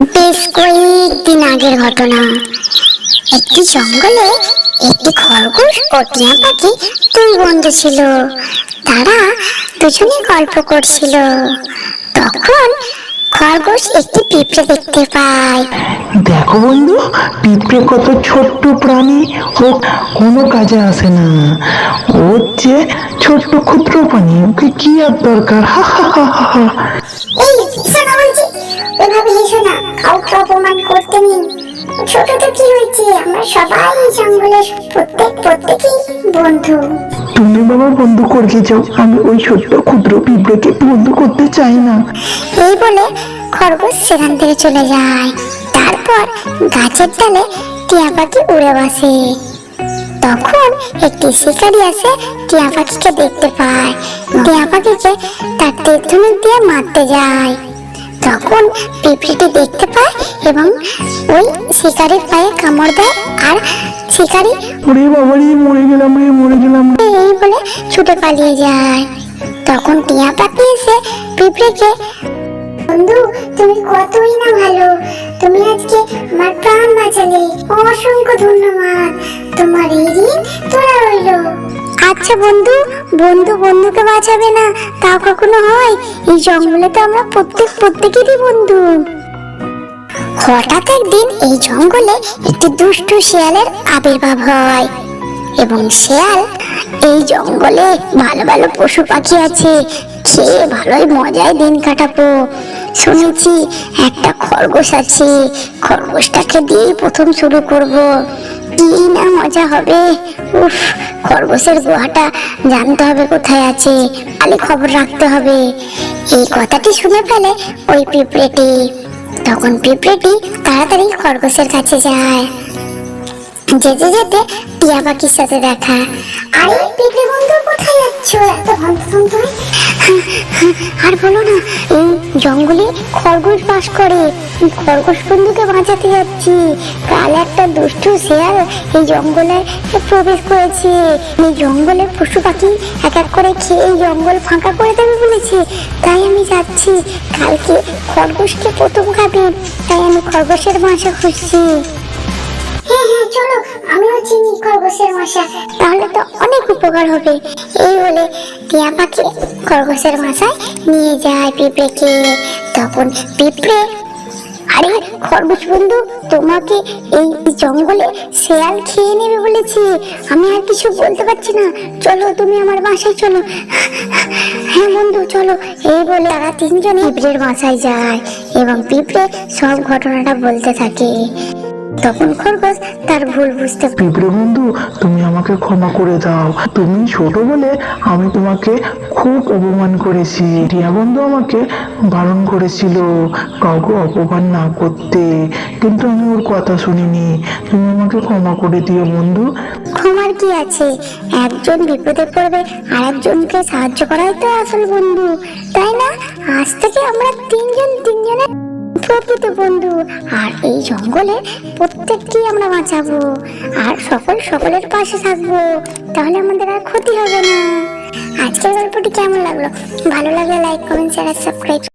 বেশ কয়েকদিন আগের ঘটনা একটি জঙ্গলে একটি খরগোশ ও টিয়া পাখি দুই বন্ধু ছিল তারা দুজনে গল্প করছিল তখন খরগোশ একটি পিঁপড়ে দেখতে পায় দেখো বন্ধু পিঁপড়ে কত ছোট্ট প্রাণী ও কোনো কাজে আসে না ও হচ্ছে ছোট্ট ক্ষুদ্র প্রাণী ওকে কি আর দরকার হা হা হা হা হা এই বলছি হেসো না? কাউকে অপমান করতে নেই। ছোট তো কি হয়েছে? আমরা সবাই জঙ্গলের প্রত্যেক প্রত্যেকই বন্ধু। তুমি বাবা বন্ধু করতে চাও? আমি ওই ছোট্ট ক্ষুদ্র পিঁপড়েকে বন্ধু করতে চাই না। এই বলে খরগোশ সেখান থেকে চলে যায়। তারপর গাছের ডালে টিয়া পাখি উড়ে বসে। তখন একটি শিকারি আসে টিয়া পাখিকে দেখতে পায়। টিয়া পাখিকে তার তেতুনি দিয়ে মারতে যায়। তখন পিঁপড়িটি দেখতে পায় এবং ওই শিকারির পায়ে কামড় দেয় আর শিকারি ওরে বাবা রে মরে গেলাম রে মরে গেলাম এই বলে ছুটে পালিয়ে যায়। তখন টিয়া পাখি এসে পিঁপড়েকে বন্ধু তুমি কতই না ভালো। তুমি আজকে আমার প্রাণ বাঁচালে। অসংখ্য ধন্যবাদ। তোমার এই ঋণ তোরা রইল আচ্ছা বন্ধু বন্ধু বন্ধুকে বাঁচাবে না তাও কখনো হয়? এই জঙ্গলে তো আমরা প্রত্যেক প্রত্যেকেরই বন্ধু। হঠাৎ একদিন এই জঙ্গলে একটি দুষ্টু শিয়ালের আবির্ভাব হয় এবং শিয়াল এই জঙ্গলে ভালো ভালো পশু পাখি আছে, খেয়ে ভালোই মজায় দিন কাটাবো। শুনেছি একটা খরগোশ আছে, খরগোশটাকে দিয়েই প্রথম শুরু করব। কি না মজা হবে। উফ, খরগোশের গুহাটা জানতে হবে কোথায় আছে, খালি খবর রাখতে হবে। এই কথাটি শুনে ফেলে ওই পিঁপড়েটি। তখন পিঁপড়েটি তাড়াতাড়ি খরগোশের কাছে যায়। যেতে যেতে টিয়া পাখির সাথে দেখা। আরে, পিঁপড়ে বন্ধু, কোথায় যাচ্ছ? এত ভান্ত আর বলো না জঙ্গলে খরগোশ বাস করে। খরগোশ বন্ধুকে বাঁচাতে যাচ্ছি। কাল একটা দুষ্ট শেয়াল এই জঙ্গলে প্রবেশ করেছে। এই জঙ্গলে পশু পাখি এক এক করে খেয়ে এই জঙ্গল ফাঁকা করে দেবে বলেছে। তাই আমি যাচ্ছি। কালকে খরগোশকে প্রথম খাবে। তাই আমি খরগোশের বাসা খুঁজছি। চিনি খরগোশের মশা, তাহলে তো অনেক উপকার হবে। এই বলে টিয়া পাখি খরগোশের মশায় নিয়ে যায় পিঁপড়েকে। তখন পিঁপড়ে, আরে খরগোশ বন্ধু, তোমাকে এই জঙ্গলে শেয়াল খেয়ে নেবে বলেছি। আমি আর কিছু বলতে পারছি না। চলো তুমি আমার বাসায় চলো। হ্যাঁ বন্ধু, চলো। এই বলে তারা তিনজনে পিঁপড়ের বাসায় যায় এবং পিঁপড়ে সব ঘটনাটা বলতে থাকে। তখন খরগোশ তার ভুল বুঝতে পিঁপড়ে বন্ধু তুমি আমাকে ক্ষমা করে দাও। তুমি ছোট বলে আমি তোমাকে খুব অপমান করেছি। টিয়া বন্ধু আমাকে বারণ করেছিল কাউকে অপমান না করতে। কিন্তু আমি ওর কথা শুনিনি। তুমি আমাকে ক্ষমা করে দিও বন্ধু। ক্ষমার কি আছে? একজন বিপদে পড়বে আর একজনকে সাহায্য করাই তো আসল বন্ধু তাই না? আজ থেকে আমরা তিনজন তিনজনের প্রকৃত বন্ধু। আর এই জঙ্গলে প্রত্যেককেই আমরা বাঁচাবো। আর সকল সকলের পাশে থাকব। তাহলে আমাদের আর ক্ষতি হবে না। আজকের গল্পটি কেমন লাগল? ভালো লাগলে লাইক কমেন্ট শেয়ার সাবস্ক্রাইব